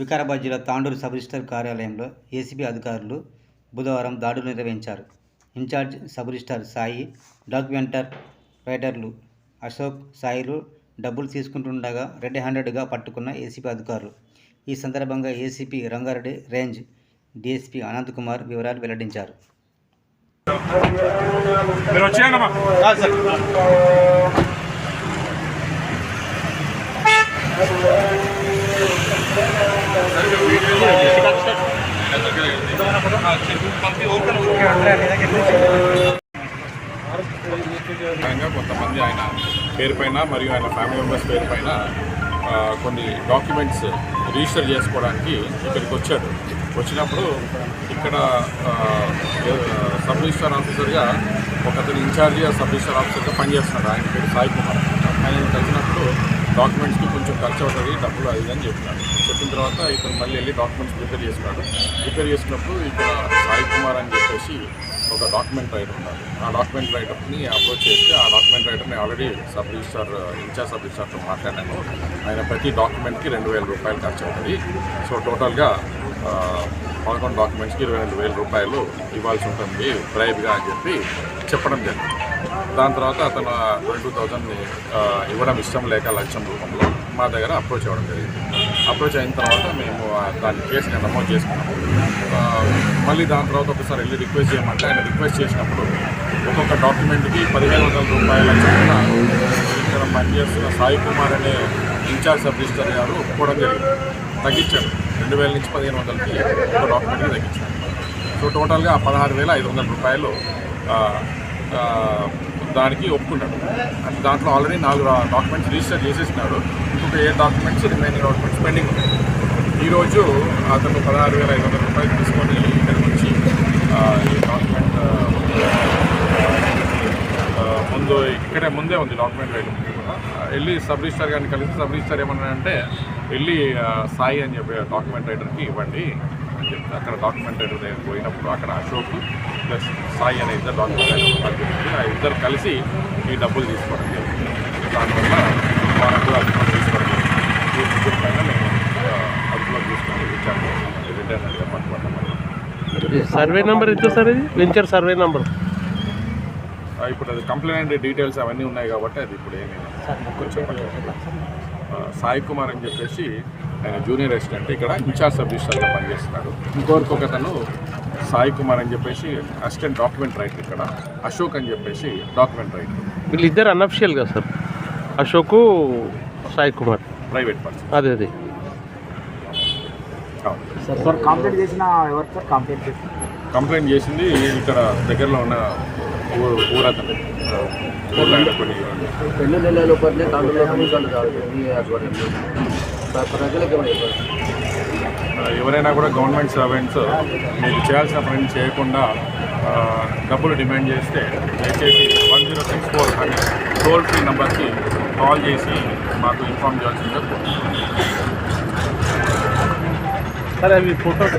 వికారాబాద్ జిల్లా Tandur sub register కార్యాలయంలో ACB అధికారులు బుధవారం దాడులు నిర్వహించారు. Incharge sub register Sai documenter రైటర్లు Ashok Sailu డబ్బులు తీసుకుంటుండగా రెడ్ హ్యాండెడ్గా పట్టుకున్న ఏసీపీ అధికారులు. ఈ సందర్భంగా ACP Rangareddy range DSP Anant Kumar వివరాలు వెల్లడించారు. కొంతమంది ఆయన పేరు పైన మరియు ఆయన ఫ్యామిలీ మెంబర్స్ పేరు పైన కొన్ని డాక్యుమెంట్స్ రిజిస్టర్ చేసుకోవడానికి ఇక్కడికి వచ్చాడు వచ్చినప్పుడు ఇక్కడ సబ్ రిజిస్టర్ ఆఫీసర్గా ఒక అతను ఇన్ఛార్జ్ సబ్ రిజిస్టర్ ఆఫీసర్గా పనిచేస్తున్నాడు. ఆయన పేరు సాయి కుమార్. ఆయన కలిసినప్పుడు డాక్యుమెంట్స్కి కొంచెం ఖర్చు అవుతుంది డబ్బులు అది అని చెప్పినాడు చెప్పిన తర్వాత ఇతను మళ్ళీ వెళ్ళి డాక్యుమెంట్స్ ప్రిపేర్ చేసుకున్నాడు ప్రిపేర్ చేసినప్పుడు ఇక్కడ సాయి కుమార్ అని చెప్పేసి ఒక డాక్యుమెంట్ రైటర్ ఉన్నారు. ఆ డాక్యుమెంట్ రైటర్ని అప్రోచ్ చేస్తే ఆ document రైటర్ని already sub registrar in charge sub రిజిస్టార్తో మాట్లాడాను. ఆయన ప్రతి డాక్యుమెంట్కి రెండు వేల రూపాయలు ఖర్చు అవుతుంది. సో టోటల్గా పదకొండు డాక్యుమెంట్స్కి ఇరవై రెండు వేల రూపాయలు ఇవ్వాల్సి ఉంటుంది బ్రైబ్గా అని చెప్పి చెప్పడం జరిగింది. దాని తర్వాత అతను ట్వంటీ టూ థౌజండ్ ఇవ్వడం ఇష్టం లేక లక్ష్యం రూపంలో మా దగ్గర అప్రోచ్ అవ్వడం జరిగింది. అప్రోచ్ అయిన తర్వాత మేము దాని దాన్ని కేసుని నమోదు చేసుకున్నాము. మళ్ళీ దాని తర్వాత ఒకసారి వెళ్ళి రిక్వెస్ట్ చేయమంటే ఆయన రిక్వెస్ట్ చేసినప్పుడు ఒక్కొక్క డాక్యుమెంట్కి పదిహేను వందల రూపాయల చొప్పున ఇక్కడ పనిచేస్తున్న సాయి కుమార్ అనే ఇన్ఛార్జ్ సబ్ రిజిస్టర్ గారు ఒప్పుకోవడం జరిగింది. తగ్గించాడు రెండు వేల నుంచి పదిహేను వందలకి ఒక డాక్యుమెంట్కి తగ్గించాడు సో టోటల్గా పదహారు వేల ఐదు వందల రూపాయలు దానికి ఒప్పుకున్నాడు అంటే దాంట్లో ఆల్రెడీ నాలుగు డాక్యుమెంట్స్ రిజిస్టర్ చేసేసినాడు. ఇంకొక ఏ డాక్యుమెంట్స్ రిమైనింగ్ డాక్యుమెంట్స్ పెండింగ్ ఉన్నాయి. ఈరోజు అతను పదహారు వేల ఐదు వందల రూపాయలు తీసుకొని ఇక్కడ నుంచి ఈ డాక్యుమెంట్ ముందు ఇక్కడే ముందే ఉంది డాక్యుమెంట్ రైట్ కూడా వెళ్ళి సబ్ రిజిస్టర్ గారిని కలిసి సబ్ రిజిస్టర్ ఏమన్నాడంటే వెళ్ళి సాయి అని చెప్పి డాక్యుమెంట్ రైటర్కి ఇవ్వండి. అని చెప్తే అక్కడ డాక్యుమెంట్ దగ్గర పోయినప్పుడు అక్కడ అశోక్ ప్లస్ సాయి అనే ఇద్దరు డాక్యుమెంట్ చెప్పి ఆ ఇద్దరు కలిసి ఈ డబ్బులు తీసుకోవడం జరిగింది. దానివల్ల కూడా అదుపులో తీసుకోవడం జరిగింది. పైన మేము ఆ, అదుపులో తీసుకొని విచారణ రిటర్న్ అడిగా పట్టుబడ్డాం సర్వే నెంబర్ ఎంత సార్ ఇది? Venture survey number. ఇప్పుడు అది కంప్లైంట్ డీటెయిల్స్ అవన్నీ ఉన్నాయి కాబట్టి అది ఇప్పుడు ఏమీ ఆ, సాయి కుమార్ అని చెప్పేసి ఆయన జూనియర్ అసిస్టెంట్ ఇక్కడ ఇన్ఛార్జ్ సబ్ రిజిస్టర్గా పనిచేస్తున్నాడు ఇంకొక అతను సాయి కుమార్ అని చెప్పేసి అసిస్టెంట్ డాక్యుమెంట్ రైటర్ ఇక్కడ అశోక్ అని చెప్పేసి డాక్యుమెంట్ రైటర్. వీళ్ళిద్దరు అన్అఫిషియల్ కదా sir? Ashok Sai Kumar. Private person. అదే అదే. సార్ సార్ కంప్లైంట్ చేసిన ఎవరు సార్? కంప్లైంట్ చేసిన కంప్లైంట్ చేసింది ఇక్కడ దగ్గరలో ఉన్న ఊరు ఊరతను. రెండు నెలల లోపలనే దాంట్లో ప్రజలకు ఎవరైనా కూడా గవర్నమెంట్ సర్వెంట్స్ మీరు చేయాల్సిన పని చేయకుండా డబ్బులు డిమాండ్ చేస్తే దయచేసి వన్ జీరో సిక్స్ ఫోర్ అనే టోల్ ఫ్రీ నెంబర్కి కాల్ చేసి మాకు ఇన్ఫామ్ చేయాల్సిందిగా కోరుతున్నాను. సరే అవి ఫోటోస్